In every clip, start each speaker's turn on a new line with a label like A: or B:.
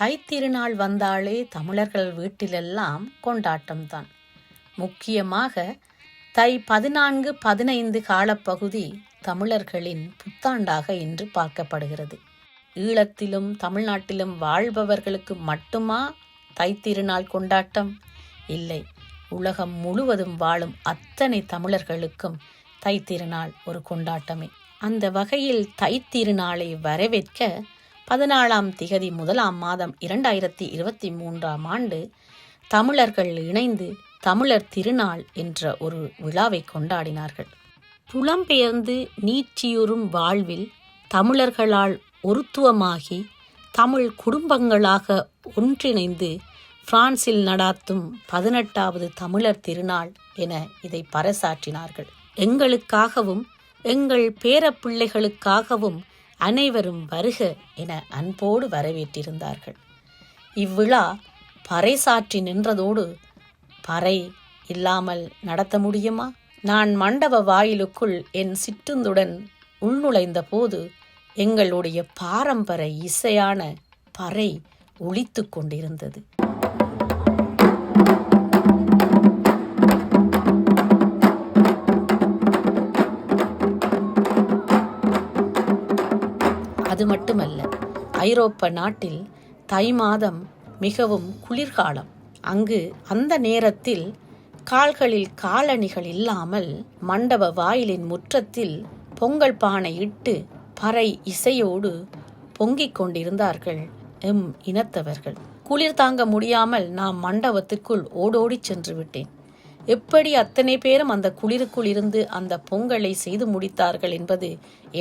A: தைத்திருநாள் வந்தாலே தமிழர்கள் வீட்டிலெல்லாம் கொண்டாட்டம்தான். முக்கியமாக தை பதினான்கு பதினைந்து காலப்பகுதி தமிழர்களின் புத்தாண்டாக இன்று பார்க்கப்படுகிறது. ஈழத்திலும் தமிழ்நாட்டிலும் வாழ்பவர்களுக்கு மட்டுமா தைத்திருநாள் கொண்டாட்டம்? இல்லை. உலகம் முழுவதும் வாழும் அத்தனை தமிழர்களுக்கும் தைத்திருநாள் ஒரு கொண்டாட்டமே. அந்த வகையில் தைத்திருநாளை வரவேற்க பதினாலாம் திகதி முதலாம் மாதம் இரண்டாயிரத்தி இருபத்தி மூன்றாம் ஆண்டு தமிழர்கள் இணைந்து தமிழர் திருநாள் என்ற ஒரு விழாவை கொண்டாடினார்கள். புலம்பெயர்ந்து நீட்சியுறும் வாழ்வில் தமிழர்களால் ஒருத்துவமாகி தமிழ் குடும்பங்களாக ஒன்றிணைந்து பிரான்சில் நடாத்தும் பதினெட்டாவது தமிழர் திருநாள் என இதை பறைசாற்றினார்கள் எங்களுக்காகவும் எங்கள் பேரப்பிள்ளைகளுக்காகவும் அனைவரும் வருக என அன்போடு வரவேற்றிருந்தார்கள். இவ்விழா பறைசாற்றி நின்றதோடு பறை இல்லாமல் நடத்த முடியுமா? நான் மண்டப வாயிலுக்குள் என் சிற்றுந்துடன் உள்நுழைந்த போது எங்களுடைய பாரம்பரிய இசையான பறை ஒழித்து கொண்டிருந்தது. ஐரோப்ப நாட்டில் தை மாதம் மிகவும் குளிர்காலம். அங்கு அந்த நேரத்தில் கால்களில் காலணிகள் இல்லாமல் மண்டப வாயிலின் முற்றத்தில் பொங்கல் பானை இட்டு பறை இசையோடு பொங்கிக் கொண்டிருந்தார்கள் எம் இனத்தவர்கள். குளிர் தாங்க முடியாமல் நான் மண்டபத்திற்குள் ஓடோடிச் சென்று விட்டேன். எப்படி அத்தனை பேரும் அந்த குளிருக்குள் இருந்து அந்த பொங்கலை செய்து முடித்தார்கள் என்பது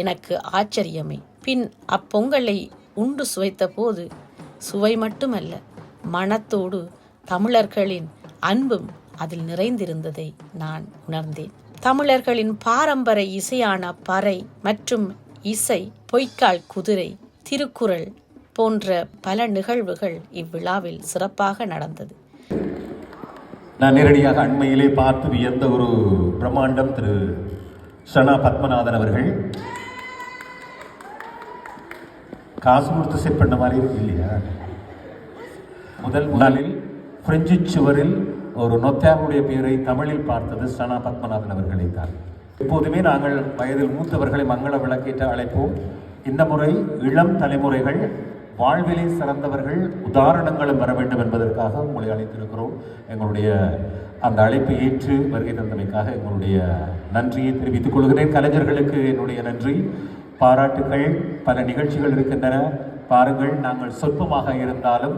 A: எனக்கு ஆச்சரியமே. பின் அப்பொங்கலை உண்டு சுவைத்த போது சுவை மட்டுமல்ல மனத்தோடு தமிழர்களின் அன்பும் அதில் நிறைந்திருந்ததை நான் உணர்ந்தேன். தமிழர்களின் பாரம்பரிய இசையான பறை மற்றும் இசை பொய்க்கால் குதிரை திருக்குறள் போன்ற பல நிகழ்வுகள் இவ்விழாவில் சிறப்பாக நடந்தது.
B: நான் நேரடியாக அண்மையிலே பார்த்து வியந்த ஒரு பிரம்மாண்டம் திரு சனா பத்மநாதன் அவர்கள் காசு கொடுத்து செட் பண்ண மாதிரி இல்லையா? முதல் முதலில் பிரெஞ்சு சுவரில் ஒரு நொத்தாவுடைய பெயரை தமிழில் பார்த்தது சனா பத்மநாதன் அவர்களை தான். எப்போதுமே நாங்கள் வயதில் மூத்தவர்களை மங்கள விளக்கேற்ற அழைப்போம். இந்த முறை இளம் தலைமுறைகள் வாழ்விலே சிறந்தவர்கள் உதாரணங்களும் வர வேண்டும் என்பதற்காக உங்களை அழைத்திருக்கிறோம். எங்களுடைய அந்த அழைப்பை ஏற்று வருகை தந்தமைக்காக எங்களுடைய நன்றியை தெரிவித்துக் கொள்கிறேன். கலைஞர்களுக்கு என்னுடைய நன்றி. பாராட்டுகள் பல நிகழ்ச்சிகள் இருக்கின்றன. பாருங்கள் நாங்கள் சொற்பமாக இருந்தாலும்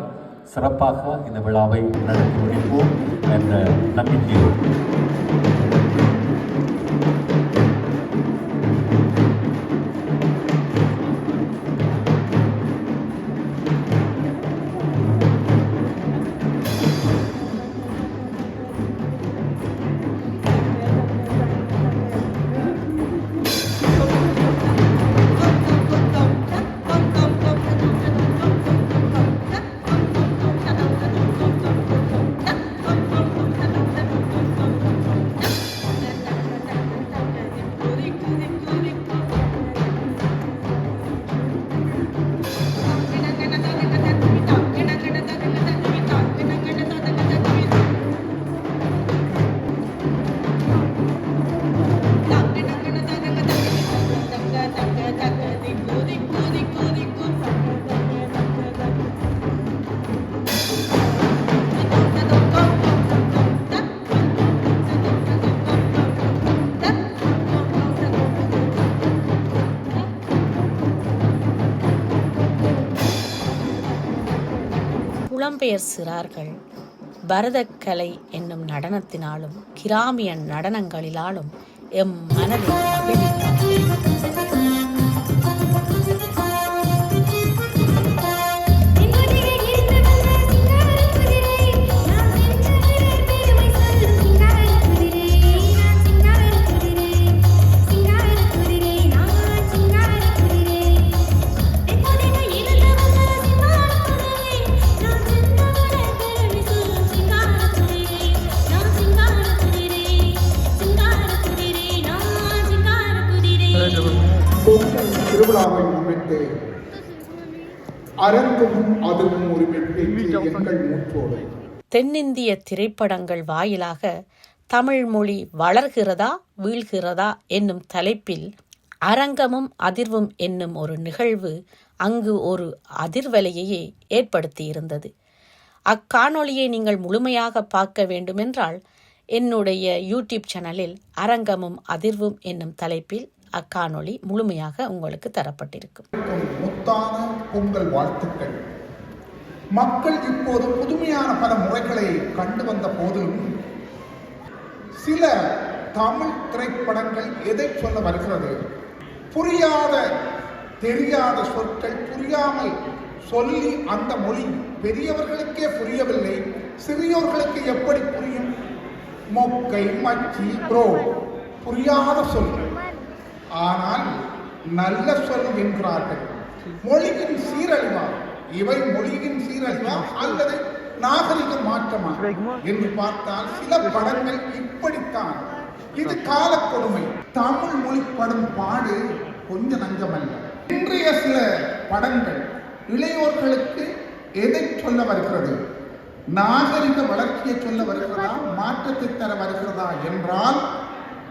B: சிறப்பாக இந்த விழாவை நடத்தி முடிப்போம் என்ற நம்பிக்கை
A: புலம்பெயர் சிறார்கள். பரதக்கலை என்னும் நடனத்தினாலும் கிராமிய நடனங்களிலாலும் எம் மனதை மகிழ்வித்தார் தென்னிந்திய திரைப்படங்கள் வாயிலாக தமிழ் மொழி வளர்கிறதா வீழ்கிறதா என்னும் தலைப்பில் அரங்கமும் அதிர்வும் என்னும் ஒரு நிகழ்வு அங்கு ஒரு அதிர்வலையையே ஏற்படுத்தியிருந்தது. அக்காணொளியை நீங்கள் முழுமையாக பார்க்க வேண்டுமென்றால் என்னுடைய யூடியூப் சேனலில் அரங்கமும் அதிர்வும் என்னும் தலைப்பில் அக்காணொளி முழுமையாக உங்களுக்கு தரப்பட்டிருக்கும்.
C: முத்தான பொங்கல் வாழ்த்துக்கள். மக்கள் இப்போது புதுமையான பல முறைகளை கண்டு வந்த போதிலும் சில தமிழ் திரைப்படங்கள் எதை சொல்ல வருகிறது? புரியாத தெரியாத சொற்கள் புரியாமல் சொல்லி அந்த மொழி பெரியவர்களுக்கே புரியவில்லை சிறியோர்களுக்கு எப்படி புரியும்? மொக்கை மச்சி ப்ரோ புரியாத சொல். ஆனால் நல்ல சொல் என்கிறார்கள் மொழியின் சீரழிவா இவை மொழியின் சீரழிவா அல்லது நாகரிக மாற்றமா என்று பார்த்தால் சில படங்கள் இப்படித்தான். இது கால கொடுமை தமிழ் மொழி படும் பாடு கொஞ்ச நஞ்சமல்ல. இன்றைய சில படங்கள் இளையோர்களுக்கு எதை சொல்ல வருகிறது? நாகரிக வளர்ச்சியை சொல்ல வருகிறதா? மாற்றத்தை தர வருகிறதா என்றால்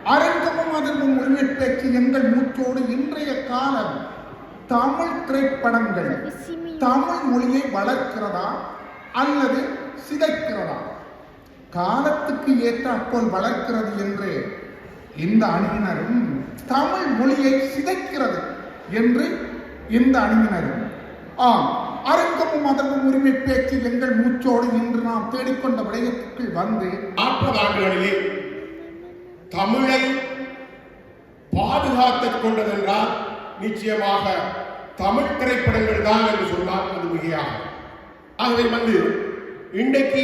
C: அரங்கமும் அதற்கும் உரிமை பேச்சு எங்கள் மூச்சோடு இன்றைய காலம் தமிழ் திரைப்படங்கள். தமிழ் மொழியை வளர்க்கிறதா அல்லது சிதைக்கிறதா? காலத்துக்கு ஏற்றாற்போல் வளர்க்கிறது என்று இந்த அணியினரும் தமிழ் மொழியை சிதைக்கிறது என்று இந்த அணியினரும். ஆம் அரங்கமும் மதமும் உரிமை பேச்சு எங்கள் மூச்சோடு இன்று நாம் தேடிக்கொண்ட விடயத்துக்குள் வந்து
D: நாற்பது ஆண்டுகளிலே தமிழை பாதுகாத்துக் கொண்டதென்றால் நிச்சயமாக தமிழ் திரைப்படங்கள் தான் என்று சொன்னால் அது மிகையாகும் ஆகவே வந்து இன்றைக்கு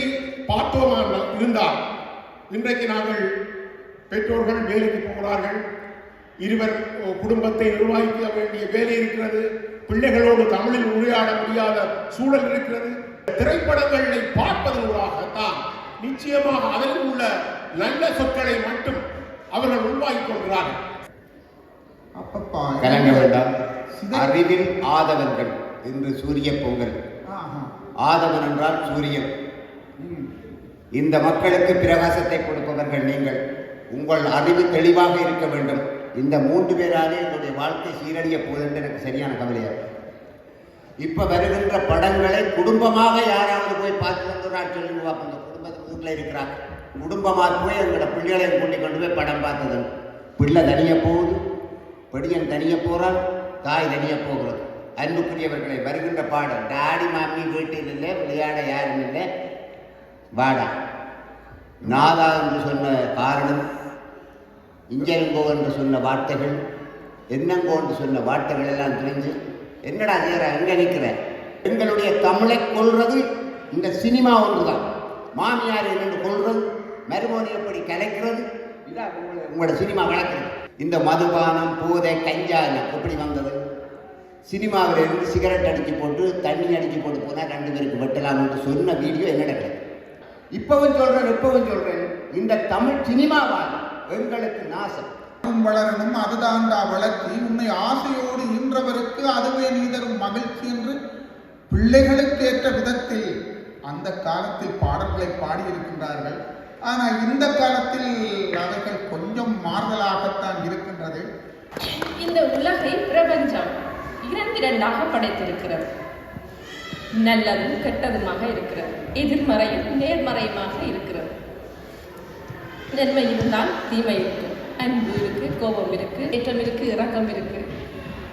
D: பார்த்தோமாக இருந்தால் இன்றைக்கு நாங்கள் பெற்றோர்கள் வேலைக்கு போகிறார்கள் இருவர் குடும்பத்தை நிர்வகிக்க வேண்டிய வேலை இருக்கிறது பிள்ளைகளோடு தமிழில் உரையாட முடியாத சூழல் இருக்கிறது திரைப்படங்களை பார்ப்பதனூடாகத்தான் நிச்சயமாக அதில் உள்ள நல்ல சொற்களை மட்டும் அவர்கள் உள்வாங்கிக் கொள்கிறார்கள்.
C: அப்பப்பா
E: கலங்க வேண்டாம். அறிவில் ஆதவர்கள் இன்று சூரிய பொங்கல். ஆதவன் என்றால் சூரியன். இந்த மக்களுக்கு பிரகாசத்தை கொடுப்பவர்கள் நீங்கள். உங்கள் அறிவு தெளிவாக இருக்க வேண்டும். இந்த மூன்று பேராலே என்னுடைய வாழ்க்கை சீரழிய என்று எனக்கு சரியான கவலையா இருக்கு. இப்ப வருகின்ற படங்களை குடும்பமாக யாராவது போய் பார்த்து வந்துறார் சொல்லுங்க இந்த குடும்பத்து வீட்டில் இருக்கிறாங்க. குடும்பமாக போய் எங்களோட பிள்ளைகளையும் கூட்டி கொண்டு போய் படம் பார்த்தது பிள்ளை தனியாக போகுது. பெடியன் தனியாக போகிறான் தாய் தனியாக போகிறது. அன்புக்குரியவர்களை வருகின்ற பாடம் டாடி மாமி வீட்டில் இல்லை விளையாட யாரும் இல்லை வாடா. நாதா என்று சொன்ன காரணம் இஞ்சருங்கோ என்று சொன்ன வார்த்தைகள் என்னங்கோ என்று சொன்ன வார்த்தைகள் எல்லாம் தெரிஞ்சு என்னடா செய்கிற எங்கே நிற்கிற எங்களுடைய தமிழை கொள்வது இந்த சினிமா ஒன்று தான் மாமியார் என்னென்று கொள்வது மருமோனி எப்படி கலைக்கிறது இதான் உங்களை- உங்களோட சினிமா வளர்க்குறது. இந்த மதுபானம் பூதை கஞ்சா எப்படி வந்தது? சினிமாவில் இருந்து சிகரெட் அடிச்சு போட்டு தண்ணி அடிச்சு போட்டு போனால் ரெண்டு பேருக்கு வெட்டலாம்னு சொன்ன வீடியோ என்னோட இப்பவும் சொல்றேன் இப்பவும் சொல்கிறேன் இந்த தமிழ் சினிமாவால் எங்களுக்கு நாசம்.
C: வளரணும் அதுதான்டா வளர்ச்சி. உன்னை ஆசையோடு இன்றவருக்கு அதுவே நீ தரும் மகிழ்ச்சி என்று பிள்ளைகளுக்கு ஏற்ற விதத்தில் அந்த காலத்தில் பாடல்களை பாடியிருக்கின்றார்கள். ஆனால் இந்த காலத்தில் அவைகள் கொஞ்சம் மாறுதலாகத்தான் இருக்கின்றது.
F: இந்த உலகை பிரபஞ்சம் இரண்டிரண்டாக படைத்திருக்கிறது. நல்லதும் கெட்டதுமாக இருக்கிறது. எதிர்மறையும் நேர்மறையுமாக இருக்கிறது. நன்மை இருந்தால் தீமை இருக்கு அன்பு இருக்கு கோபம் இருக்கு ஏற்றம் இருக்கு இரக்கம் இருக்கு.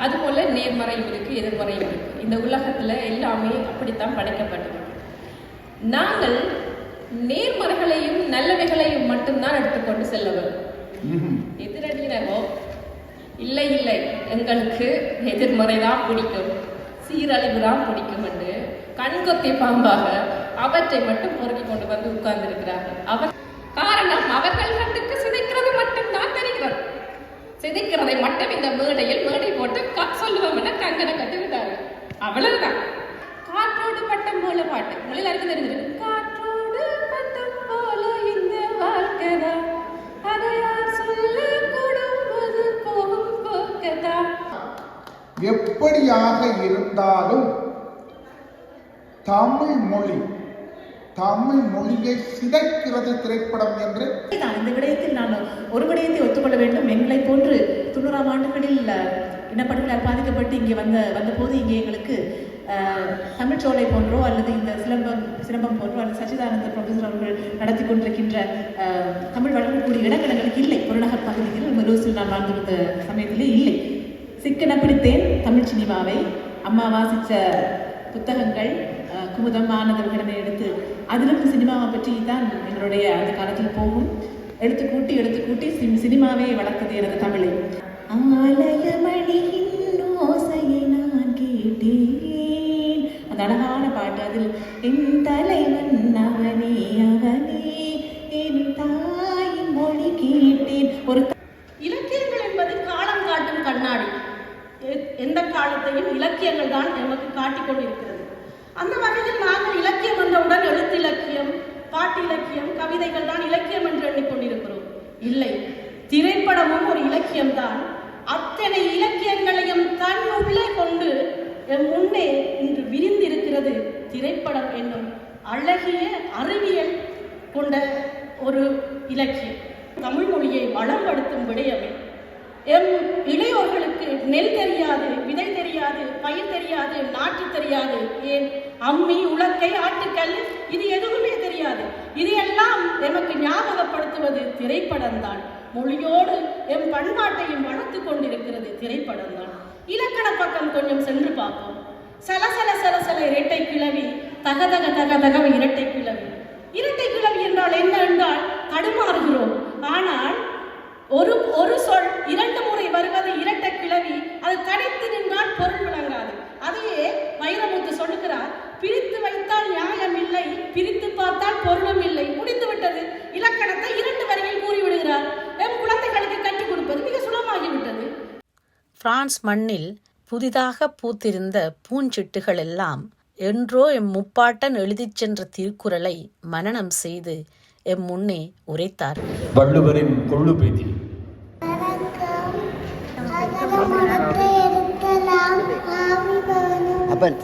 F: அதுபோல நேர்மறையும் இருக்கு எதிர்மறையும் இருக்கு. இந்த உலகத்துல எல்லாமே அப்படித்தான் படைக்கப்பட்டிருக்கு. நாங்கள் நேர்மறைகளையும் நல்லவைகளையும் மட்டும்தான் எடுத்துக்கொண்டு செல்ல வேண்டும். எதிரணியினரோ இல்லை இல்லை. எங்களுக்கு எதிர்மறை தான் பிடிக்கும். சீரழிவு தான் பிடிக்கும் என்று கண்கொத்தி பாம்பாக அவற்றை மட்டும் பொறுக்கி கொண்டு வந்து உட்கார்ந்திருக்கிறார்கள். அவர் காரணம் அவர்கள் கண்டுக்கு சிதைக்கிறது மட்டும்தான் தெரிகிறது. சிதைக்கிறதை மட்டும் இந்த மேடையில் மேடை போட்டு க- சொல்லுவோம் என கங்கனை கட்டுவிட்டார்கள். அவ்வளவுதான். காற்றோடு பட்டம் போல பாட்டு. மொழி எல்லாருக்கும் தெரிஞ்சிருக்கு? காற்றோடு
C: எப்படியாக இருந்தாலும் தமிழ் மொழி தமிழ் மொழியை சிதைக்கிறது திரைப்படம் என்று
G: நான் இந்த விடயத்தில் நான் ஒரு விடயத்தை ஒத்துக்கொள்ள வேண்டும். எங்களை போன்று தொண்ணூறாம் ஆண்டுகளில் அஹ், இனப்படுகொலையால் பாதிக்கப்பட்டு இங்கே வந்த வந்தபோது இங்கே எங்களுக்கு தமிழ்ச்சோலை போன்றோ அல்லது இந்த சிலம்பம் சிலம்பம் போன்றோ அல்லது சச்சிதானந்த ப்ரொஃபஸர் அவர்கள் நடத்தி கொண்டிருக்கின்ற தமிழ் வழங்கக்கூடிய இடங்கள் எங்களுக்கு இல்லை. புறநகர் பகுதியில் மெலூசில் நான் வாழ்ந்திருந்த சமயத்திலே இல்லை. சிக்கன பிடித்தேன் தமிழ் சினிமாவை. அம்மா வாசித்த புத்தகங்கள் குமுதம் மாணவர்களை எடுத்து அதிலும் சினிமாவை பற்றி தான் எங்களுடைய அந்த காலத்தில் போகும். எடுத்து கூட்டி எடுத்து கூட்டி சிம் சினிமாவே வளர்த்தது எனது தமிழை. ஆலயமணியின் ஓசையை நான் கேட்டேன். அந்த அழகான பாட்டு அதில் என் தலைவன் அவனே அவனே என் தாயின் மொழி கேட்டேன். ஒரு
H: இலக்கியங்கள் என்பது காலம் காட்டும் கண்ணாடி. எந்த காலத்தையும் இலக்கியங்கள் தான் நமக்கு காட்டிக் கொண்டிருக்கிறது அந்த வகையில் நாங்கள் இலக்கியம் என்றவுடன் எழுத்து இலக்கியம் பாட்டு இலக்கியம் கவிதைகள் தான் இலக்கியம் என்று எண்ணிக்கொண்டிருக்கிறோம் இல்லை திரைப்படமும் ஒரு இலக்கியம்தான் அத்தனை இலக்கியங்களையும் தன் உள்ளே கொண்டு எம் முன்னே இன்று விரிந்திருக்கிறது திரைப்படம் என்னும் அழகிய அறிவியல் கொண்ட ஒரு இலக்கியம் தமிழ் மொழியை வளப்படுத்தும் விடயமே. எம் இளையோர்களுக்கு நெல் தெரியாது விதை தெரியாது பயிர் தெரியாது நாற்று தெரியாது. ஏன்? அம்மி உலக்கை ஆட்டுக்கல் இது எதுவுமே தெரியாது. இது எல்லாம் எமக்கு ஞாபகப்படுத்துவது திரைப்படம் தான் மொழியோடு எம் பண்பாட்டையும் வளர்த்து கொண்டிருக்கிறது திரைப்படம் தான் இலக்கண பக்கம் கொஞ்சம் சென்று பார்ப்போம். சலசல சலசல இரட்டை கிளவி தகதக தகதக இரட்டை கிளவி. இரட்டை கிளவி என்றால் என்ன என்றால் தடுமாறுகிறோம். ஆனால் ஒரு ஒரு சொல் இரண்டு முறை வருவது இரட்டை கிளவி அது தனித்து நின்றால் பொருள் விளங்காது. அதையே வைரமுத்து சொல்லுகிறார் பிரித்து வைத்தால் நியாயம் இல்லை பிரித்து பார்த்தால் பொருளும் இல்லை. முடிந்து விட்டது. இலக்கணத்தை இரண்டு வரியில் கூறிவிடுகிறார். எம் குழந்தைகளுக்கு கற்றுக் கொடுப்பது மிக சுலமாகிவிட்டது
A: பிரான்ஸ் மண்ணில் புதிதாக பூத்திருந்த பூஞ்சிட்டுகள் எல்லாம் என்றோ எம் முப்பாட்டன் எழுதிச் சென்ற திருக்குறளை மனனம் செய்து எம் முன்னே உரைத்தார்
B: வள்ளுவரின் கொள்ளு
I: பவனும்
E: அப்பன்.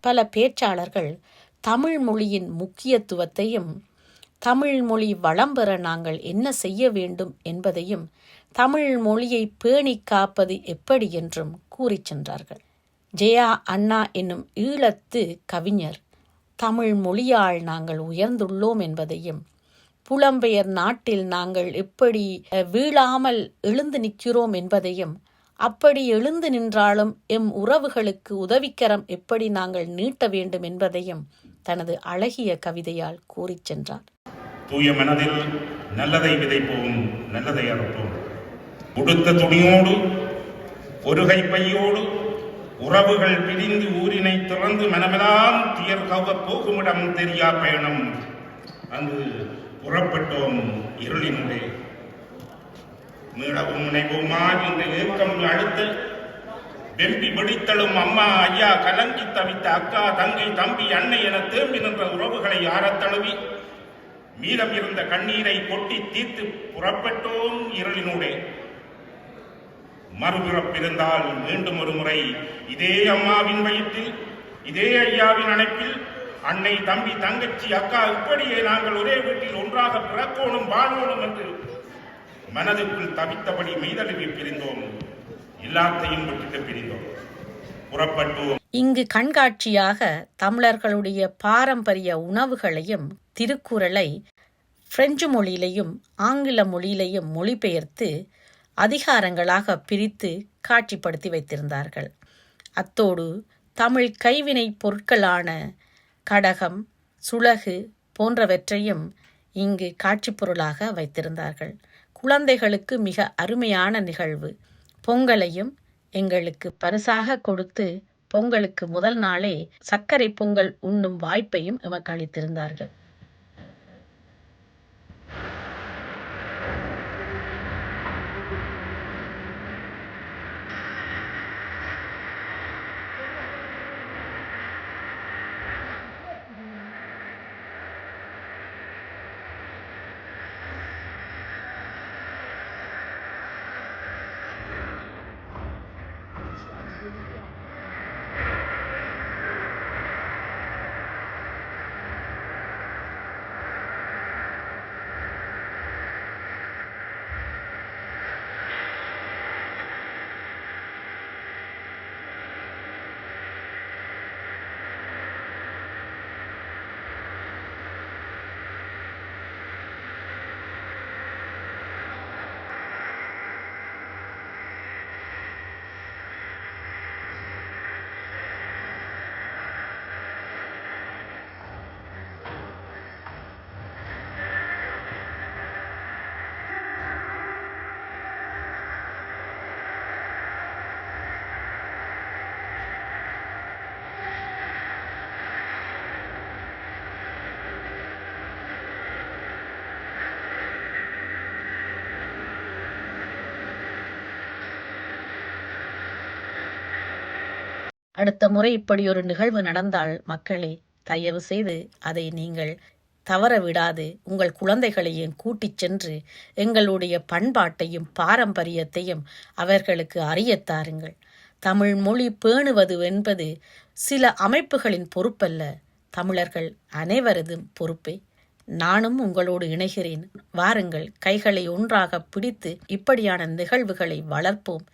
I: பல
A: பேச்சாளர்கள் தமிழ் மொழியின் முக்கியத்துவத்தையும் தமிழ் மொழி வளம் பெற நாங்கள் என்ன செய்ய வேண்டும் என்பதையும் தமிழ் மொழியை பேணிக் காப்பது எப்படி என்றும் கூறிச் சென்றார்கள். ஜெயா அண்ணா என்னும் ஈழத்து கவிஞர் தமிழ் மொழியால் நாங்கள் உயர்ந்துள்ளோம் என்பதையும் புலம்பெயர் நாட்டில் நாங்கள் எப்படி வீழாமல் எழுந்து நிற்கிறோம் என்பதையும் அப்படி எழுந்து நின்றாலும் எம் உறவுகளுக்கு உதவிக்கரம் எப்படி நாங்கள் நீட்ட வேண்டும் என்பதையும் தனது அழகிய கவிதையால் கூறி சென்றார்
J: தூய மனதில் நல்லதை விதைப்போம் நல்லதை அறுப்போம். உடுத்த துணியோடு ஒரு கைப்பையோடு உறவுகள் பிரிந்து ஊரினை திறந்து மனமெல்லாம் துயர் கவ போகுமிடம் தெரியா பயணம். அங்கு புறப்பட்டோம் இருளினுடைய மீளவும் முனைவோமா இந்த ஏக்கம் அடுத்து வெம்பி வெடித்தழும் அம்மா ஐயா கலங்கி தவித்த அக்கா தங்கை தம்பி அன்னை என தேம்பி நின்ற உறவுகளை ஆறத் தழுவி மீதம் இருந்த கண்ணீரை கொட்டி தீர்த்து புறப்பட்டோம் இருளினூடே. மறுபிறப்பிருந்தால் மீண்டும் ஒரு முறை இதே அம்மாவின் வயிற்றில் இதே ஐயாவின் அணைப்பில் அன்னை தம்பி தங்கச்சி அக்கா இப்படியே நாங்கள் ஒரே வீட்டில் ஒன்றாக பிறக்கோணும் வாழோணும் என்று மனதுக்குள் தவித்தபடி மெய்தழுவி பிரிந்தோம். எல்லாத்தையும் விட்டுட்டு பிரிந்தோம். புறப்பட்டோம்.
A: இங்கு கண்காட்சியாக தமிழர்களுடைய பாரம்பரிய உணவுகளையும் திருக்குறளை பிரெஞ்சு மொழியிலையும் ஆங்கில மொழியிலையும் மொழிபெயர்த்து அதிகாரங்களாக பிரித்து காட்சிப்படுத்தி வைத்திருந்தார்கள். அத்தோடு தமிழ் கைவினைப் பொருட்களான கடகம் சுளகு போன்றவற்றையும் இங்கு காட்சிப் பொருளாக வைத்திருந்தார்கள். குழந்தைகளுக்கு மிக அருமையான நிகழ்வு. பொங்கலையும் எங்களுக்கு பரிசாக கொடுத்து பொங்கலுக்கு முதல் நாளே சர்க்கரை பொங்கல் உண்ணும் வாய்ப்பையும் எமக்கு அளித்திருந்தார்கள். அடுத்த முறை இப்படி ஒரு நிகழ்வு நடந்தால் மக்களே தயவு செய்து அதை நீங்கள் தவற விடாது. உங்கள் குழந்தைகளையும் கூட்டிச் சென்று எங்களுடைய பண்பாட்டையும் பாரம்பரியத்தையும் அவர்களுக்கு அறியத்தாருங்கள் தமிழ் மொழி பேணுவது என்பது சில அமைப்புகளின் பொறுப்பல்ல. தமிழர்கள் அனைவரதும் பொறுப்பே. நானும் உங்களோடு இணைகிறேன். வாருங்கள் கைகளை ஒன்றாக பிடித்து இப்படியான நிகழ்வுகளை வளர்ப்போம்.